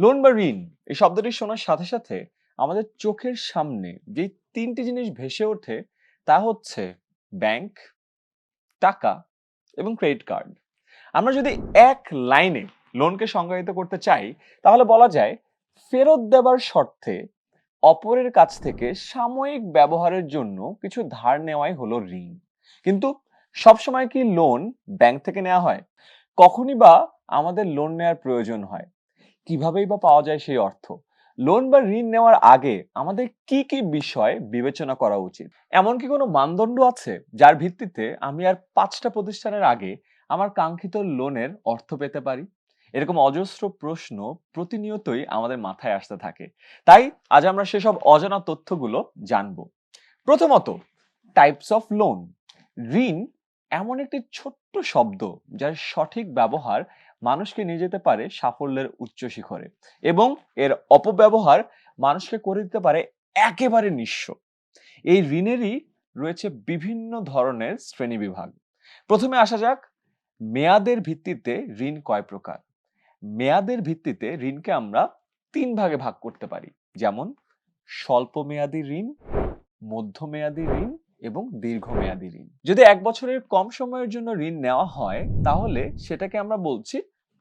Loan বা ঋণ এই শব্দটি শোনার সাথে সাথে আমাদের চোখের সামনে যে তিনটি জিনিস ভেসে ওঠে তা হচ্ছে ব্যাংক, টাকা এবং ক্রেডিট কার্ড। আমরা যদি এক লাইনে লোনকে সংজ্ঞায়িত করতে চাই, তাহলে বলা যায় ফেরত দেবার শর্তে অপরের কাছ থেকে সাময়িক ব্যবহারের জন্য কিছু ধার নেওয়াই হলো ঋণ। কিন্তু সবসময় কি লোন ব্যাংক থেকে নেওয়া হয়? কখনই বা আমাদের লোন নেওয়ার প্রয়োজন হয়। কিভাবেই বা পাওয়া যায় সেই অর্থ। লোন বা ঋণ নেওয়ার আগে আমাদের কি কি বিষয় বিবেচনা করা উচিত? এমন কি কোনো মানদণ্ড আছে যার ভিত্তিতে আমি আর পাঁচটা প্রতিষ্ঠানের আগে আমার কাঙ্ক্ষিত লোনের অর্থ পেতে পারি? এরকম অজস্র প্রশ্ন প্রতিনিয়তই আমাদের মাথায় আসতে থাকে। তাই আজ আমরা সেসব অজানা তথ্যগুলো জানব। প্রথমত টাইপস অফ লোন ঋণ এমন একটি ছোট্ট শব্দ যার সঠিক ব্যবহার মানুষকে নিয়ে যেতে পারে সাফল্যের উচ্চ শিখরে এবং এর অপব্যবহার মানুষকে করে দিতে পারে একেবারে নিঃস্ব। এই ঋণেরই রয়েছে বিভিন্ন ধরনের শ্রেণি বিভাগ। প্রথমে আসা যাক, মেয়াদের ভিত্তিতে ঋণ কয় প্রকার? মেয়াদের ভিত্তিতে ঋণকে আমরা তিন ভাগে ভাগ করতে পারি। যেমন স্বল্প মেয়াদী ঋণ, মধ্যমেয়াদী ঋণ এবং দীর্ঘমেয়াদী ঋণ। যদি এক বছরের কম সময়ের জন্য ঋণ নেওয়া হয়, তাহলে সেটাকে আমরা বলছি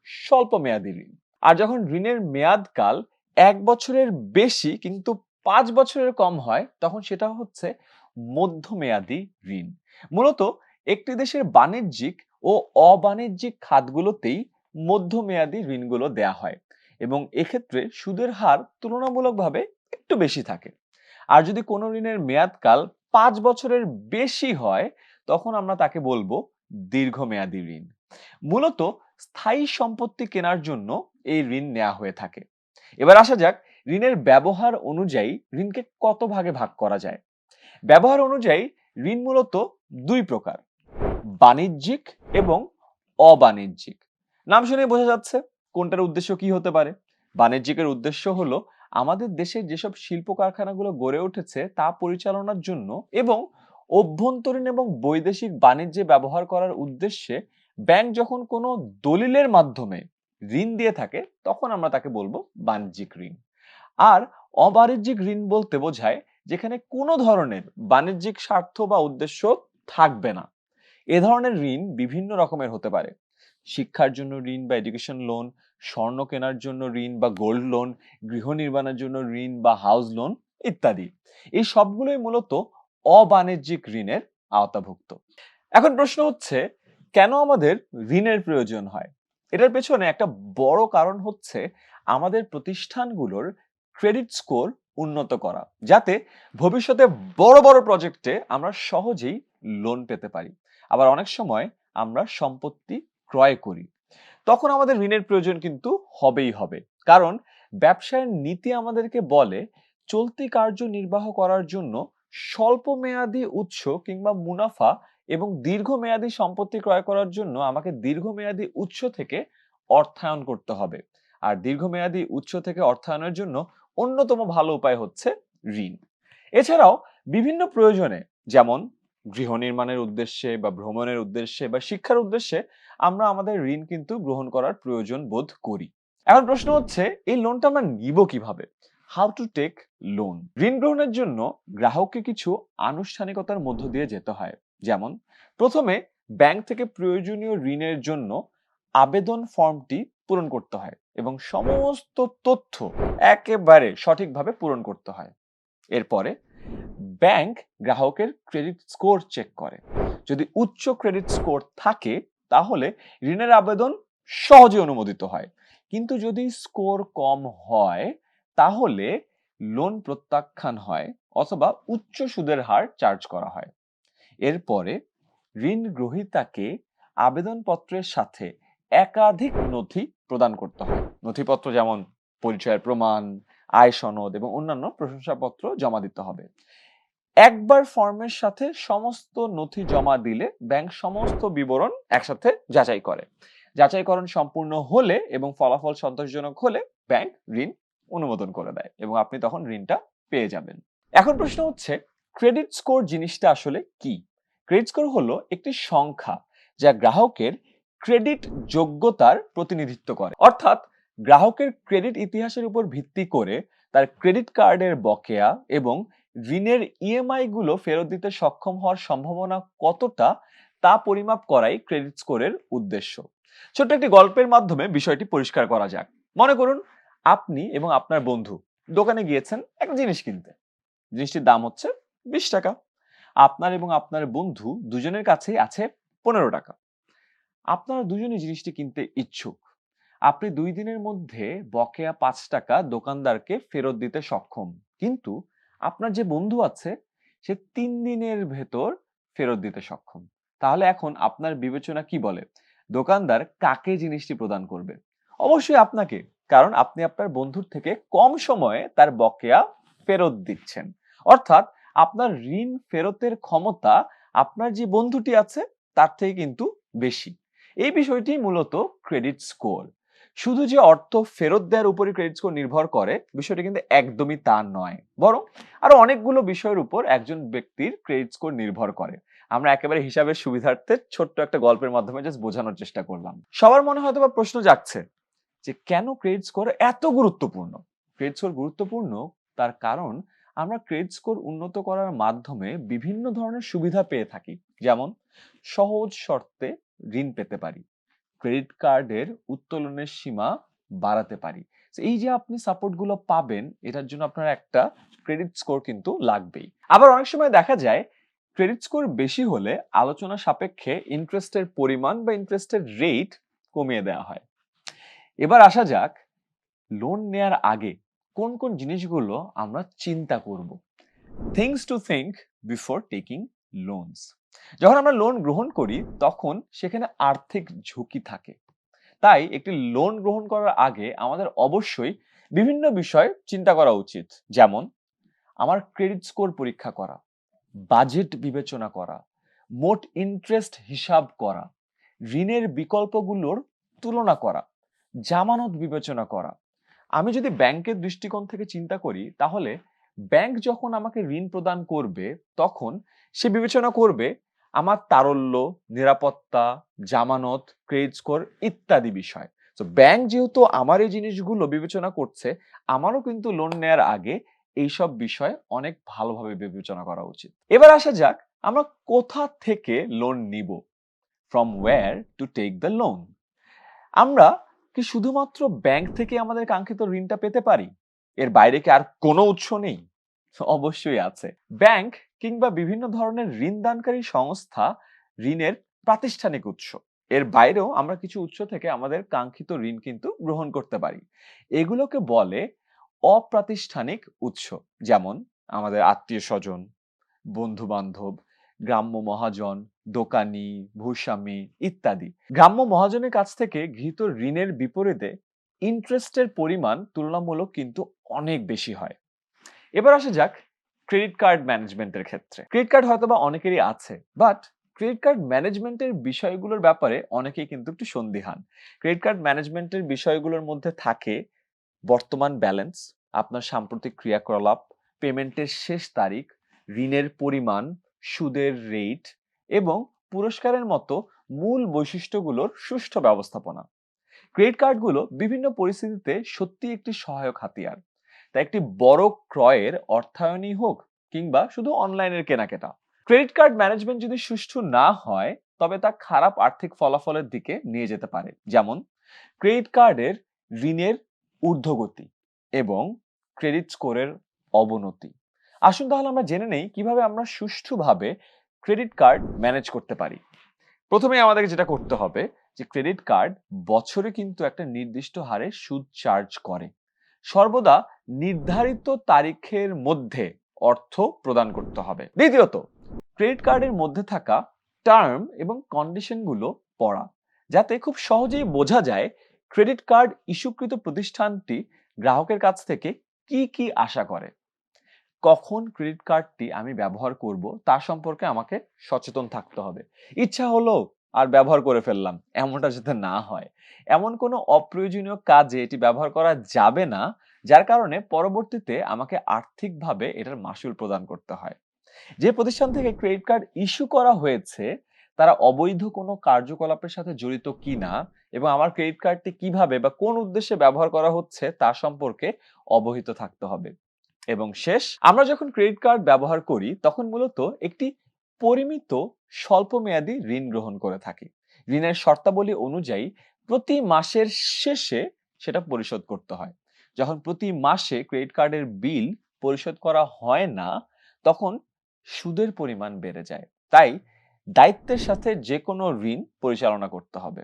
স্বল্প মেয়াদী ঋণ। আর যখন ঋণের মেয়াদকাল এক বছরের বেশি কিন্তু পাঁচ বছরের কম হয়, তখন সেটা হচ্ছে মধ্যমেয়াদী ঋণ। মূলত একটি দেশের বাণিজ্যিক ও অবাণিজ্যিক খাতগুলোতেই মধ্যমেয়াদী ঋণগুলো দেয়া হয় এবং এক্ষেত্রে সুদের হার তুলনামূলকভাবে একটু বেশি থাকে। আর যদি কোনো ঋণের মেয়াদকাল পাঁচ বছরের বেশি হয়, তখন আমরা তাকে বলব দীর্ঘমেয়াদী ঋণ। মূলত স্থায়ী সম্পত্তি কেনার জন্য এই ঋণ নেওয়া হয়ে থাকে। এবার আসা যাক, ঋণের ব্যবহার অনুযায়ী ঋণকে কত ভাগে ভাগ করা যায়? ব্যবহার অনুযায়ী ঋণ মূলত দুই প্রকার, বাণিজ্যিক এবং অবাণিজ্যিক। নাম শুনে বোঝা যাচ্ছে কোনটার উদ্দেশ্য কি হতে পারে। বাণিজ্যিকের উদ্দেশ্য হলো আমাদের দেশের যেসব শিল্প কারখানাগুলো গড়ে উঠেছে তা পরিচালনার জন্য এবং অভ্যন্তরীণ এবং বৈদেশিক বাণিজ্যে ব্যবহার করার উদ্দেশ্যে ব্যাংক যখন কোনো দলিলের মাধ্যমে ঋণ দিয়ে থাকে, তখন আমরা তাকে বলব বাণিজ্যিক ঋণ। আর অবাণিজ্যিক ঋণ বলতে বোঝায় যেখানে কোনো ধরনের বাণিজ্যিক স্বার্থ বা উদ্দেশ্য থাকবে না। এ ধরনের ঋণ বিভিন্ন রকমের হতে পারে। শিক্ষার জন্য ঋণ বা এডুকেশন লোন স্বর্ণ কেনার জন্য ঋণ বা গোল্ড লোন গৃহ নির্মাণের জন্য ঋণ বা হাউস লোন ইত্যাদি। এই সবগুলোই মূলত অবাণিজ্যিক ঋণের আওতাভুক্ত। এখন প্রশ্ন হচ্ছে, কেন আমাদের ঋণের প্রয়োজন হয়? এটার পেছনে একটা বড় কারণ হচ্ছে আমাদের প্রতিষ্ঠানগুলোর ক্রেডিট স্কোর উন্নত করা, যাতে ভবিষ্যতে বড় বড় প্রজেক্টে আমরা সহজেই লোন পেতে পারি। আবার অনেক সময় আমরা সম্পত্তি ক্রয় করি। তখন আমাদের ঋণের প্রয়োজন কিন্তু হবেই হবে। কারণ ব্যবসায়ের নীতি আমাদেরকে বলে, চলতি কার্য নির্বাহ করার জন্য স্বল্প মেয়াদী উৎস কিংবা মুনাফা এবং দীর্ঘমেয়াদী সম্পত্তি ক্রয় করার জন্য আমাকে দীর্ঘমেয়াদী উৎস থেকে অর্থায়ন করতে হবে। আর দীর্ঘমেয়াদী উৎস থেকে অর্থায়নের জন্য অন্যতম ভালো উপায় হচ্ছে ঋণ। এছাড়াও বিভিন্ন প্রয়োজনে, যেমন গৃহ নির্মাণের উদ্দেশ্যে বা ভ্রমণের উদ্দেশ্যে বা শিক্ষার উদ্দেশ্যে আমরা আমাদের ঋণ কিন্তু গ্রহণ করার প্রয়োজন বোধ করি। এখন প্রশ্ন হচ্ছে, এই লোনটা আমরা নিব কীভাবে? হাউ টু টেক লোন ঋণ গ্রহণের জন্য গ্রাহককে কিছু আনুষ্ঠানিকতার মধ্য দিয়ে যেতে হয়। যেমন, প্রথমে ব্যাংক থেকে প্রয়োজনীয় ঋণের জন্য আবেদন ফর্মটি পূরণ করতে হয় এবং সমস্ত তথ্য একেবারে সঠিকভাবে পূরণ করতে হয়। এরপরে ব্যাংক গ্রাহকের ক্রেডিট স্কোর চেক করে। যদি উচ্চ ক্রেডিট স্কোর থাকে, তাহলে ঋণের আবেদন সহজে অনুমোদিত হয়। কিন্তু যদি স্কোর কম হয়, তাহলে লোন প্রত্যাখ্যান হয় অথবা উচ্চ সুদের হার চার্জ করা হয়। এরপরে ঋণ গ্রহীতাকে আবেদনপত্রের সাথে একাধিক নথি প্রদান করতে হয়। নথিপত্র যেমন পরিচয়ের প্রমাণ আয় সনদ এবং অন্যান্য প্রশংসাপত্র জমা দিতে হবে। একবার ফর্মের সাথে সমস্ত নথি জমা দিলে ব্যাংক সমস্ত বিবরণ একসাথে যাচাই করে। যাচাইকরণ সম্পূর্ণ হলে এবং ফলাফল সন্তোষজনক হলে ব্যাংক ঋণ অনুমোদন করে দেয় এবং আপনি তখন ঋণটা পেয়ে যাবেন। এখন প্রশ্ন হচ্ছে ক্রেডিট স্কোর জিনিসটা আসলে কি? ক্রেডিট স্কোর হলো একটি সংখ্যা যা গ্রাহকের ক্রেডিট যোগ্যতার প্রতিনিধিত্ব করে। অর্থাৎ গ্রাহকের ক্রেডিট ইতিহাসের উপর ভিত্তি করে তার ক্রেডিট কার্ডের বকেয়া এবং ঋণের ইএমআই গুলো ফেরত দিতে সক্ষম হওয়ার সম্ভাবনা কতটা তা পরিমাপ করাই ক্রেডিট স্কোরের উদ্দেশ্য। ছোট্ট একটি গল্পের মাধ্যমে বিষয়টি পরিষ্কার করা যাক। মনে করুন, আপনি এবং আপনার বন্ধু দোকানে গিয়েছেন একটা জিনিস কিনতে। জিনিসটির দাম হচ্ছে বিশ টাকা। আপনার এবং আপনার বন্ধু দুজনের কাছেই আছে পনেরো টাকা। আপনারা দুজনে জিনিসটি কিনতে ইচ্ছুক। আপনি দুই দিনের মধ্যে বকেয়া পাঁচ টাকা দোকানদারকে ফেরত দিতে সক্ষম। কিন্তু আপনার যে বন্ধু আছে, সে তিন দিনের ভেতর ফেরত দিতে সক্ষম। তাহলে এখন আপনার বিবেচনা কি বলে? দোকানদার কাকে জিনিসটি প্রদান করবে? অবশ্যই আপনাকে, কারণ আপনি আপনার বন্ধুর থেকে কম সময়ে তার বকেয়া ফেরত দিচ্ছেন। অর্থাৎ আপনার ঋণ ফেরতের ক্ষমতা আপনার যে বন্ধুটি আছে, তার থেকে কিন্তু বেশি। এই বিষয়টি মূলত ক্রেডিট স্কোর। শুধু যে অর্থ ফেরত দেওয়ার উপরই ক্রেডিট স্কোর নির্ভর করে, বিষয়টি কিন্তু একদমই তা নয়। বরং আরও অনেকগুলো বিষয়ের উপর একজন ব্যক্তির ক্রেডিট স্কোর নির্ভর করে। আমরা একেবারে হিসাবের সুবিধার্থে ছোট্ট একটা গল্পের মাধ্যমে জাস্ট বোঝানোর চেষ্টা করলাম। সবার মনে হয়তো বা প্রশ্ন জাগছে যে, কেন ক্রেডিট স্কোর এত গুরুত্বপূর্ণ? ক্রেডিট স্কোর গুরুত্বপূর্ণ তার কারণ আমরা ক্রেডিট স্কোর উন্নত করার মাধ্যমে বিভিন্ন ধরনের সুবিধা পেয়ে থাকি। যেমন সহজ শর্তে ঋণ পেতে পারি ক্রেডিট কার্ডের উত্তোলনের সীমা বাড়াতে পারি। এই যে আপনি সাপোর্টগুলো পাবেন, এটার জন্য আপনার একটা ক্রেডিট স্কোর কিন্তু লাগবেই। আবার অনেক সময় দেখা যায় ক্রেডিট স্কোর বেশি হলে আলোচনা সাপেক্ষে ইন্টারেস্টের পরিমাণ বা ইন্টারেস্টের রেট কমিয়ে দেওয়া হয়। এবার আসা যাক লোন নেয়ার আগে কোন কোন জিনিসগুলো আমরা চিন্তা করব। Things to think before taking loans যখন আমরা লোন গ্রহণ করি, তখন সেখানে আর্থিক ঝুঁকি থাকে। তাই একটি লোন গ্রহণ করার আগে আমাদের অবশ্যই বিভিন্ন বিষয় চিন্তা করা উচিত। যেমন, আমার ক্রেডিট স্কোর পরীক্ষা করা বাজেট বিবেচনা করা, মোট ইন্টারেস্ট হিসাব করা, ঋণের বিকল্পগুলোর তুলনা করা, জামানত বিবেচনা করা। আমি যদি ব্যাংকের দৃষ্টিকোণ থেকে চিন্তা করি, তাহলে ব্যাংক যখন আমাকে ঋণ প্রদান করবে, তখন সে বিবেচনা করবে আমার তারল্য, নিরাপত্তা, জামানত ক্রেডিট স্কোর ইত্যাদি বিষয়। তো ব্যাংক যেহেতু আমার এই জিনিসগুলো বিবেচনা করছে, আমারও কিন্তু লোন নেয়ার আগে এইসব বিষয় অনেক ভালোভাবে বিবেচনা করা উচিত। এবার আসা যাক, আমরা কোথা থেকে লোন নিব? From where to take the loan আমরা কি শুধুমাত্র ব্যাংক থেকে আমাদের কাঙ্ক্ষিত ঋণটা পেতে পারি? এর বাইরে কি আর কোনো উৎস নেই? অবশ্যই আছে। ব্যাংক কিংবা বিভিন্ন ধরনের ঋণ দানকারী সংস্থা ঋণের প্রাতিষ্ঠানিক উৎস। এর বাইরেও আমরা কিছু উৎস থেকে আমাদের কাঙ্ক্ষিত ঋণ কিন্তু গ্রহণ করতে পারি। এগুলোকে বলে অপ্রাতিষ্ঠানিক উৎস, যেমন আমাদের আত্মীয় স্বজন বন্ধু বান্ধব গ্রাম্য মহাজন, দোকানি, ভূস্বামী ইত্যাদি। গ্রাম্য মহাজনের কাছ থেকে গৃহীত ঋণের বিপরীতে ইন্টারেস্টের পরিমাণ তুলনামূলক কিন্তু অনেক বেশি হয়। এবার আসা যাক ক্রেডিট কার্ড ম্যানেজমেন্টের ক্ষেত্রে। ক্রেডিট কার্ড হয়তো বা অনেকেরই আছে, বাট ক্রেডিট কার্ড ম্যানেজমেন্টের বিষয়গুলোর ব্যাপারে অনেকেই কিন্তু একটু সন্দিহান। ক্রেডিট কার্ড ম্যানেজমেন্টের বিষয়গুলোর মধ্যে থাকে বর্তমান ব্যালেন্স, আপনার সাম্প্রতিক ক্রিয়াকলাপ, পেমেন্টের শেষ তারিখ, ঋণের পরিমাণ, সুদের রেট এবং পুরস্কারের মতো মূল বৈশিষ্ট্যগুলোর সুষ্ঠু ব্যবস্থাপনা। ক্রেডিট কার্ডগুলো বিভিন্ন পরিস্থিতিতে সত্যি একটি সহায়ক হাতিয়ার। তা একটি বড় ক্রয়ের অর্থায়নই হোক কিংবা শুধু অনলাইনের কেনাকাটা। ক্রেডিট কার্ড ম্যানেজমেন্ট যদি সুষ্ঠু না হয়, তবে তা খারাপ আর্থিক ফলাফলের দিকে নিয়ে যেতে পারে। যেমন, ক্রেডিট কার্ডের ঋণের ঊর্ধ্বগতি এবং ক্রেডিট স্কোরের অবনতি। আসুন তাহলে আমরা জেনে নেই কীভাবে আমরা সুষ্ঠুভাবে ক্রেডিট কার্ড ম্যানেজ করতে পারি। প্রথমে আমাদেরকে যেটা করতে হবে যে, ক্রেডিট কার্ড বছরে কিন্তু একটা নির্দিষ্ট হারে সুদ চার্জ করে। সর্বদা নির্ধারিত তারিখের মধ্যে অর্থ প্রদান করতে হবে। দ্বিতীয়ত, ক্রেডিট কার্ডের মধ্যে থাকা টার্ম এবং কন্ডিশনগুলো পড়া, যাতে খুব সহজেই বোঝা যায় ক্রেডিট কার্ড ইস্যুকৃত প্রতিষ্ঠানটি গ্রাহকের কাছ থেকে কি কি আশা করে। কখন ক্রেডিট কার্ডটি আমি ব্যবহার করব তা সম্পর্কে আমাকে সচেতন থাকতে হবে। ইচ্ছা হলো আর ব্যবহার করে ফেললাম, এমনটা যাতে না হয়। এমন কোনো অপ্রয়োজনীয় কাজে এটি ব্যবহার করা যাবে না, যার কারণে পরবর্তীতে আমাকে আর্থিকভাবে এটার মাসুল প্রদান করতে হয়। যে প্রতিষ্ঠান থেকে ক্রেডিট কার্ড ইস্যু করা হয়েছে, তারা অবৈধ কোনো কার্যকলাপের সাথে জড়িত কিনা এবং আমার ক্রেডিট কার্ডটি কীভাবে বা কোন উদ্দেশ্যে ব্যবহার করা হচ্ছে তা সম্পর্কে অবহিত থাকতে হবে। এবং শেষ, আমরা যখন ক্রেডিট কার্ড ব্যবহার করি, তখন মূলত একটি পরিমিত স্বল্পমেয়াদী ঋণ গ্রহণ করে থাকি। ঋণের শর্তাবলী অনুযায়ী প্রতি মাসের শেষে সেটা পরিশোধ করতে হয়। যখন প্রতি মাসে ক্রেডিট কার্ডের বিল পরিশোধ করা হয় না, তখন সুদের পরিমাণ বেড়ে যায়। তাই দায়িত্বের সাথে যে কোনো ঋণ পরিচালনা করতে হবে।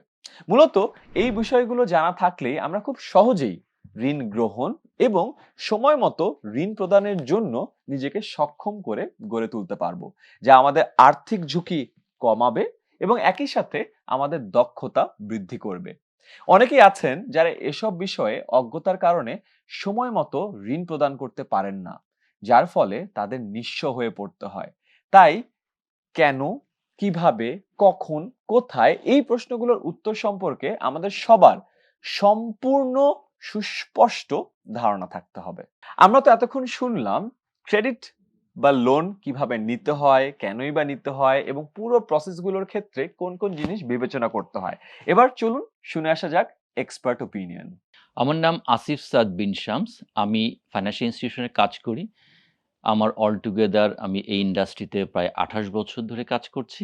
মূলত এই বিষয়গুলো জানা থাকলে আমরা খুব সহজেই ঋণ গ্রহণ এবং সময় মতো ঋণ প্রদানের জন্য নিজেকে সক্ষম করে গড়ে তুলতে পারব, যা আমাদের আর্থিক ঝুঁকি কমাবে এবং একই সাথে আমাদের দক্ষতা বৃদ্ধি করবে। অনেকেই আছেন যারা এসব বিষয়ে অজ্ঞতার কারণে সময় মতো ঋণ প্রদান করতে পারেন না, যার ফলে তাদের নিঃস্ব হয়ে পড়তে হয়। তাই কেন, কীভাবে, কখন, কোথায় এই প্রশ্নগুলোর উত্তর সম্পর্কে আমাদের সবার সম্পূর্ণ সুস্পষ্ট ধারণা থাকতে হবে। আমরা তো এতক্ষণ শুনলাম ক্রেডিট বা লোন কীভাবে নিতে হয়, কেনই বা নিতে হয় এবং পুরো প্রসেসগুলোর ক্ষেত্রে কোন কোন জিনিস বিবেচনা করতে হয়। এবার চলুন শুনে আসা যাক এক্সপার্ট ওপিনিয়ন আমার নাম আসিফ সাদ বিন শামস, আমি ফাইন্যান্সিয়াল ইনস্টিটিউশনে কাজ করি। আমার অল টুগেদার আমি এই ইন্ডাস্ট্রিতে প্রায় আঠাশ বছর ধরে কাজ করছি।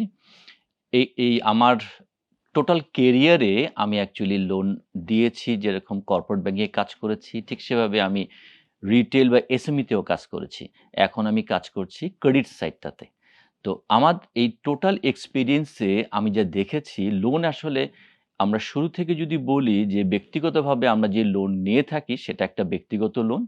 এই এই আমার টোটাল কেরিয়ারে আমি অ্যাকচুয়ালি লোন দিয়েছি, যেরকম কর্পোরেট ব্যাংকে কাজ করেছি, ঠিক সেভাবে আমি রিটেল বা এসএমইতেও কাজ করেছি। এখন আমি কাজ করছি ক্রেডিট সাইডটাতে তো আমার এই টোটাল এক্সপিরিয়েন্সে আমি যা দেখেছি লোন আসলে আমরা শুরু থেকে যদি বলি যে ব্যক্তিগতভাবে আমরা যে লোন নিয়ে থাকি, সেটা একটা ব্যক্তিগত লোন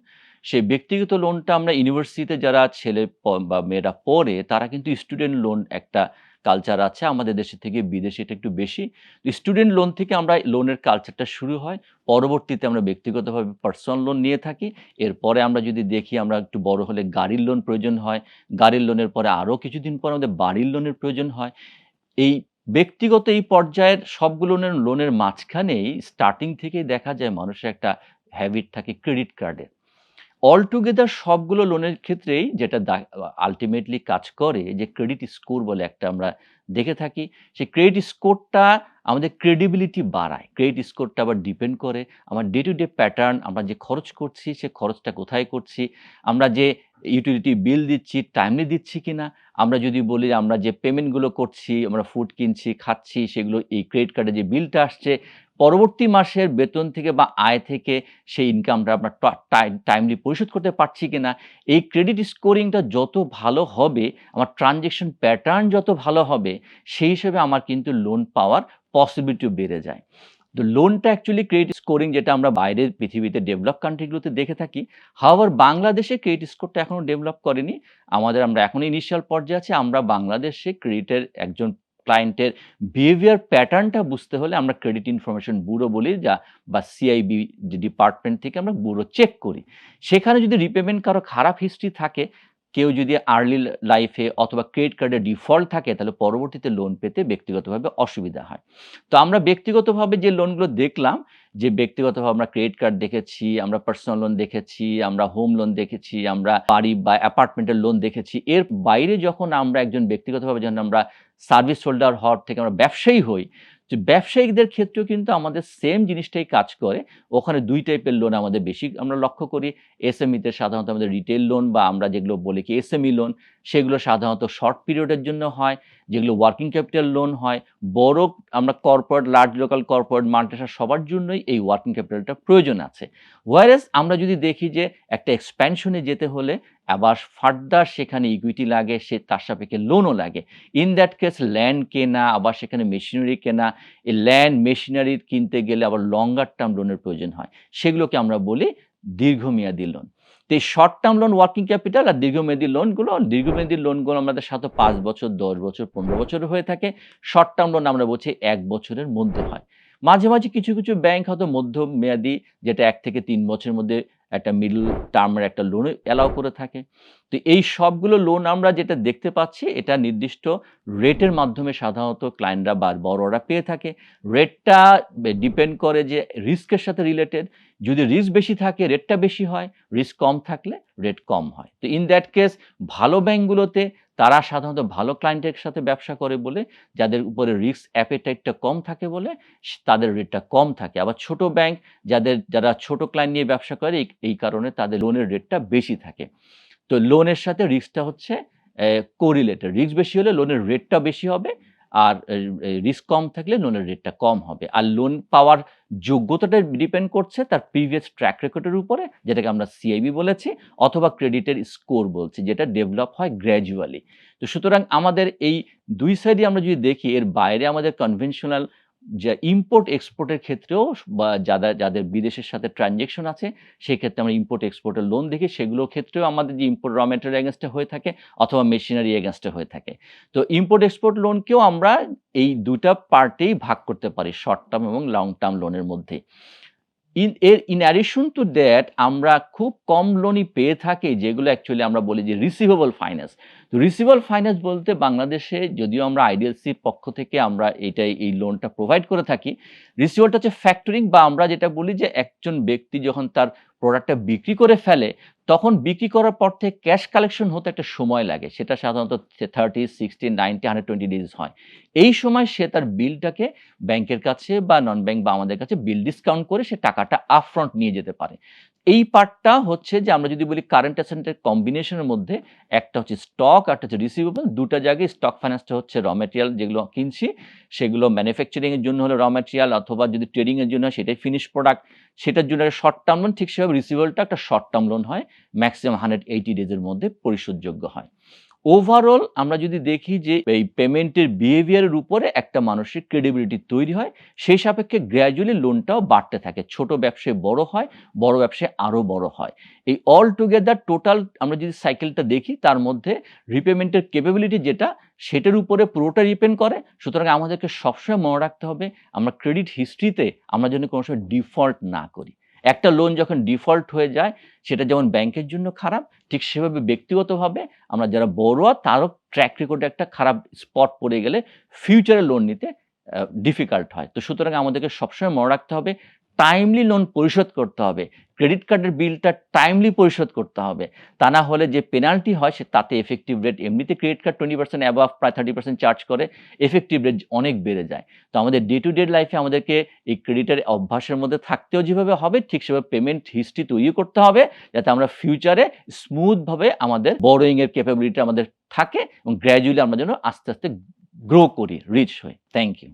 সেই ব্যক্তিগত লোনটা আমরা ইউনিভার্সিটিতে যারা ছেলে বা মেয়েরা পড়ে, তারা কিন্তু স্টুডেন্ট লোন একটা কালচার আছে, আমাদের দেশে থেকে বিদেশে এটা একটু বেশি। স্টুডেন্ট লোন থেকে আমরা লোনের কালচারটা শুরু হয়, পরবর্তীতে আমরা ব্যক্তিগতভাবে পার্সোনাল লোন নিয়ে থাকি। এরপরে আমরা যদি দেখি আমরা একটু বড় হলে গাড়ির লোন প্রয়োজন হয়, গাড়ির লোনের পরে আরও কিছুদিন পর আমাদের বাড়ির লোনের প্রয়োজন হয়। এই ব্যক্তিগত এই পর্যায়ের সবগুলো লোনের লোনের মাঝখানেই স্টার্টিং থেকেই দেখা যায় মানুষের একটা হ্যাবিট থাকে ক্রেডিট কার্ডের অল টুগেদার সবগুলো লোনের ক্ষেত্রেই যেটা আলটিমেটলি কাজ করে যে ক্রেডিট স্কোর বলে একটা আমরা দেখে থাকি, সেই ক্রেডিট স্কোরটা আমাদের ক্রেডিবিলিটি বাড়ায়। ক্রেডিট স্কোরটা আবার ডিপেন্ড করে আমার ডে টু ডে প্যাটার্ন আমরা যে খরচ করছি, সে খরচটা কোথায় করছি, আমরা যে ইউটিলিটি বিল দিচ্ছি টাইমলি দিচ্ছি কিনা, আমরা যদি বলি আমরা যে পেমেন্টগুলো করছি, আমরা ফুড কিনছি, খাচ্ছি, সেগুলো এই ক্রেডিট কার্ডে যে বিলটা আসছে পরবর্তী মাসের বেতন থেকে বা আয় থেকে সেই ইনকামটা আমরা টাইমলি পরিশোধ করতে পারছি কিনা, এই ক্রেডিট স্কোরিংটা যত ভালো হবে, আমার ট্রানজেকশন প্যাটার্ন যত ভালো হবে, সেই হিসেবে আমার কিন্তু লোন পাওয়ার পসিবিলিটিও বেড়ে যায়। তো লোনটা অ্যাকচুয়ালি ক্রেডিট স্কোরিং যেটা আমরা বাইরের পৃথিবীতে ডেভেলপ কান্ট্রিগুলোতে দেখে থাকি হাওয়ার বাংলাদেশে ক্রেডিট স্কোরটা এখনও ডেভেলপ করেনি, আমাদের আমরা এখন ইনিশিয়াল পর্যায়ে আছি, আমরা বাংলাদেশে ক্রেডিটের একজন ক্লায়েন্টের বিহেভিয়ার প্যাটার্নটা বুঝতে হলে আমরা ক্রেডিট ইনফরমেশন ব্যুরো বলি, যা বা সিআইবি যে ডিপার্টমেন্ট থেকে আমরা ব্যুরো চেক করি। সেখানে যদি রিপেমেন্ট কারও খারাপ হিস্ট্রি থাকে, কেউ যদি আর্লি লাইফে অথবা ক্রেডিট কার্ডে ডিফল্ট থাকে, তাহলে পরবর্তীতে লোন পেতে ব্যক্তিগতভাবে অসুবিধা হয়। তো আমরা ব্যক্তিগতভাবে যে লোনগুলো দেখলাম যে ব্যক্তিগতভাবে আমরা ক্রেডিট কার্ড দেখেছি, আমরা পার্সোনাল লোন দেখেছি, আমরা হোম লোন দেখেছি, আমরা বাড়ি বা অ্যাপার্টমেন্টের লোন দেখেছি, এর বাইরে যখন আমরা একজন ব্যক্তিগতভাবে যখন আমরা সার্ভিস হোল্ডার হওয়ার থেকে আমরা ব্যবসায়ী হই যে ব্যবসায়িকদের ক্ষেত্রেও কিন্তু আমাদের সেম জিনিসটাই কাজ করে। ওখানে দুই টাইপের লোন আমাদের বেশি আমরা লক্ষ্য করি। এসএমইতে সাধারণত আমাদের রিটেল লোন বা আমরা যেগুলো বলি কি এসএমই লোন সেগুলো সাধারণত শর্ট পিরিয়ডের জন্য হয়। যেগুলো ওয়ার্কিং ক্যাপিটাল লোন হয়, বড় আমরা corporate large local corporate multinational সবার জন্যই এই ওয়ার্কিং ক্যাপিটালটা প্রয়োজন আছে। ওয়ারেস আমরা যদি দেখি যে একটা এক্সপ্যানশনে যেতে হলে আবার ফার্দার সেখানে ইকুইটি লাগে, সে তার সাপেক্ষে লোনও লাগে। ইন দ্যাট কেস ল্যান্ড কেনা, আবার সেখানে মেশিনারি কেনা, এই ল্যান্ড মেশিনারি কিনতে গেলে আবার লঙ্গার টার্ম লোনের প্রয়োজন হয়। সেগুলোকে আমরা বলি দীর্ঘমেয়াদী লোন তো এই short term loan working capital আর দীর্ঘমেয়াদী লোনগুলো দীর্ঘমেয়াদী লোনগুলো আমাদের সাথে পাঁচ বছর, দশ বছর, পনেরো বছর হয়ে থাকে। শর্ট টার্ম লোন আমরা বলছি এক বছরের মধ্যে হয়। মাঝে মাঝে কিছু কিছু ব্যাংক হয়তো মধ্যমেয়াদী, যেটা এক থেকে তিন বছরের মধ্যে একটা মিডল টার্মের একটা লোন অ্যালাউ করে থাকে। তো এই সবগুলো লোন আমরা যেটা দেখতে পাচ্ছি, এটা নির্দিষ্ট রেটের মাধ্যমে সাধারণত ক্লায়েন্টরা বা বড়রা পেয়ে থাকে। রেটটা ডিপেন্ড করে যে রিস্কের সাথে রিলেটেড যদি রিস্ক বেশি থাকে রেটটা বেশি হয় রিস্ক কম থাকলে রেট কম হয়। তো ইন দ্যাট কেস ভালো ব্যাংকগুলোতে তারা সাধারণত ভালো ক্লায়েন্টের সাথে ব্যবসা করে বলে, যাদের উপরে রিস্ক অ্যাপেটাইটটা কম থাকে বলে তাদের রেটটা কম থাকে। আবার ছোট ব্যাংক যাদের, যারা ছোট ক্লায়েন্ট নিয়ে ব্যবসা করে, এই কারণে তাদের লোনের রেটটা বেশি থাকে। তো লোনের সাথে রিস্কটা হচ্ছে কোরিলেটেড রিস্ক বেশি হলে লোনের রেটটা বেশি হবে আর রিস্ক কম থাকলে লোনের রেটটা কম হবে। আর লোন পাওয়ার যোগ্যতাটা ডিপেন্ড করছে তার প্রিভিয়াস ট্র্যাক রেকর্ডের উপরে, যেটাকে আমরা সিআইবি বলেছি, অথবা ক্রেডিটের স্কোর বলছি, যেটা ডেভেলপ হয় গ্র্যাজুয়ালি তো সুতরাং আমাদের এই দুই সাইডে আমরা যদি দেখি, এর বাইরে আমাদের কনভেনশনাল যে ইম্পোর্ট এক্সপোর্টের ক্ষেত্রেও বা যারা যাদের বিদেশের সাথে ট্রানজেকশন আছে সেই ক্ষেত্রে আমরা ইম্পোর্ট এক্সপোর্টের লোন দেখি। সেগুলোর ক্ষেত্রেও আমাদের যে ইম্পোর্ট র মেটেরিয়াল এগেনস্টে হয়ে থাকে অথবা মেশিনারি এগেনস্টে হয়ে থাকে। তো ইম্পোর্ট এক্সপোর্ট লোনকেও আমরা এই দুটা পার্টেই ভাগ করতে পারি শর্ট টার্ম এবং লং টার্ম লোনের মধ্যে। ইন এর ইন অ্যাডিশন টু দ্যাট আমরা খুব কম লোনই পেয়ে থাকি যেগুলো অ্যাকচুয়ালি আমরা বলি যে রিসিভেবল ফাইন্যান্স তো রিসিভেবল ফাইন্যান্স বলতে বাংলাদেশে যদিও আমরা আইডিএলসির পক্ষ থেকে আমরা এটাই, এই লোনটা প্রোভাইড করে থাকি রিসিভালটা হচ্ছে ফ্যাক্টরিং বা আমরা যেটা বলি যে একজন ব্যক্তি যখন তার প্রোডাক্টটা বিক্রি করে ফেলে, তখন বিক্রি করার পর থেকে ক্যাশ কালেকশন হতে একটা সময় লাগে। সেটা সাধারণত thirty sixty ninety hundred twenty days হয়। এই সময় সে তার বিলটাকে ব্যাংকের কাছে বা নন ব্যাংক বা আমাদের কাছে বিল ডিসকাউন্ট করে সে টাকাটা আপফ্রন্ট নিয়ে যেতে পারে। এই পার্টটা হচ্ছে যে আমরা যদি বলি কারেন্ট অ্যাসেন্টের কম্বিনেশনের মধ্যে, একটা হচ্ছে স্টক একটা হচ্ছে রিসিভেবল দুটা জায়গায় স্টক ফাইন্যান্সটা হচ্ছে র মেটেরিয়াল যেগুলো কিনছি, সেগুলো ম্যানুফ্যাকচারিংয়ের জন্য হলে র মেটেরিয়াল অথবা যদি ট্রেডিংয়ের জন্য হয় সেটাই ফিনিশ প্রোডাক্ট সেটার জন্য শর্ট টার্ম লোন ঠিক সেভাবে রিসিভেবলটা একটা শর্ট টার্ম লোন হয় ম্যাক্সিমাম হান্ড্রেড এইটি ডেজের মধ্যে পরিশোধযোগ্য হয়। ওভারঅল আমরা যদি দেখি যে এই পেমেন্টের বিহেভিয়ারের উপরে একটা মানুষের ক্রেডিবিলিটি তৈরি হয়, সেই সাপেক্ষে গ্র্যাজুয়ালি লোনটাও বাড়তে থাকে। ছোট ব্যবসায় বড় হয়, বড় ব্যবসায় আরও বড় হয়। এই অল টুগেদার টোটাল আমরা যদি সাইকেলটা দেখি, তার মধ্যে রিপেমেন্টের ক্যাপাবিলিটি যেটা, সেটার উপরে পুরোটা ডিপেন্ড করে। সুতরাং আমাদেরকে সবসময় মনে রাখতে হবে, আমরা ক্রেডিট হিস্ট্রিতে আমরা যেন কোনো সময় ডিফল্ট না করি। একটা লোন যখন ডিফল্ট হয়ে যায়, সেটা যেমন ব্যাংকের জন্য খারাপ, ঠিক সেভাবে ব্যক্তিগতভাবে আমরা যারা বড়োয়া তারও ট্র্যাক রেকর্ডে একটা খারাপ স্পট পড়ে গেলে ফিউচারে লোন নিতে ডিফিকাল্ট হয়। তো সুতরাং আমাদেরকে সবসময় মনে রাখতে হবে টাইমলি লোন পরিশোধ করতে হবে। ক্রেডিট কার্ডের বিলটা টাইমলি পরিশোধ করতে হবে। তা না হলে যে পেনাল্টি হয়, সে তাতে এফেক্টিভ রেট এমনিতে credit card twenty percent above প্রায় থার্টি পার্সেন্ট চার্জ করে এফেক্টিভ রেট অনেক বেড়ে যায়। তো আমাদের ডে টু ডে লাইফে আমাদেরকে এই ক্রেডিটের অভ্যাসের মধ্যে থাকতেও যেভাবে হবে, ঠিক সেভাবে পেমেন্ট হিস্ট্রি তৈরি করতে হবে, যাতে আমরা ফিউচারে স্মুথভাবে আমাদের বড়োয়িং ক্যাপাবিলিটি আমাদের থাকে এবং গ্র্যাজুয়ালি আমরা যেন আস্তে আস্তে গ্রো করি রিচ হই। Thank you